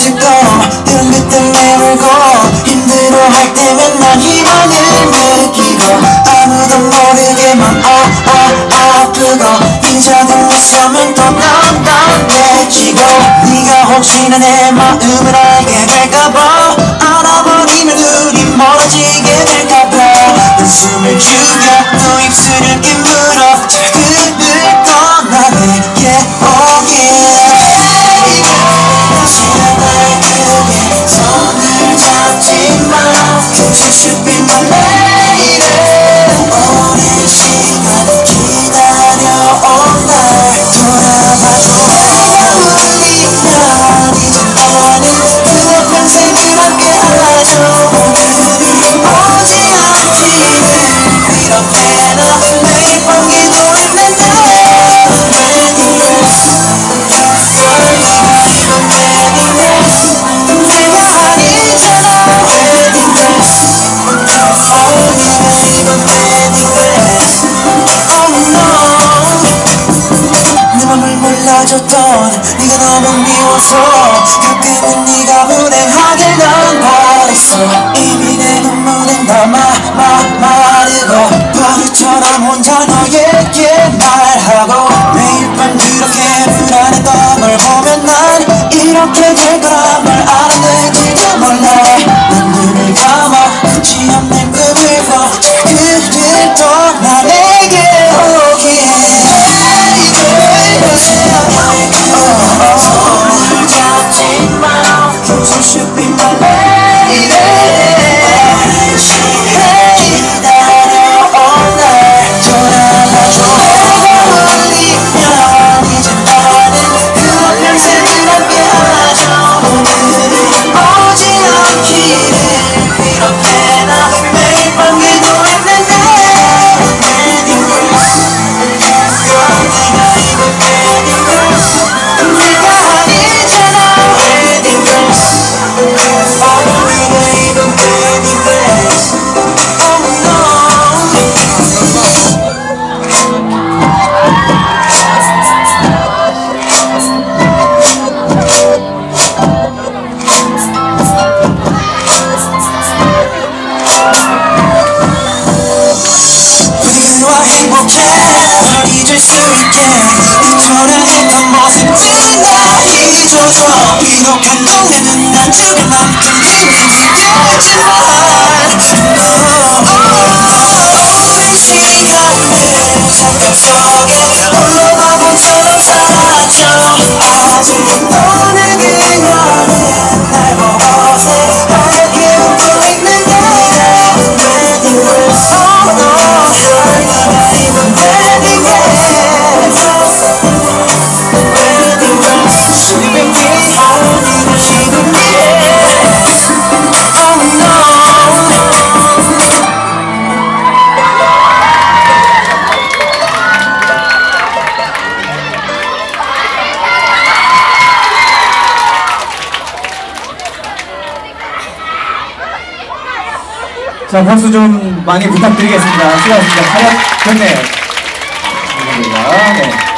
찍고 이런 그때 내밀고 힘들어할 때면 난 희망을 느끼고 아무도 모르게만 아아 아프고 이 작은 미소면 또 넌넌해지고 네가 혹시나 내 마음을 알게 될까봐 웃음을 죽여 또 입술을 깨물어 자그를 떠나네 yeah oh yeah 제발 그게 손을 잡지 마 Cause you should be my lady 몰라줬던 네가 너무 미워서 가끔은 네가 불행하게 난 버렸어. 이미 내 수 있게 초라했던 모습들 다 잊어줘 비록 한동안은 난 죽을 만큼 힘들지만 오랜 시간을 잠깐 속에 자, 박수 좀 많이 부탁드리겠습니다. 수고하셨습니다. 잘하셨네요. 감사합니다. 네.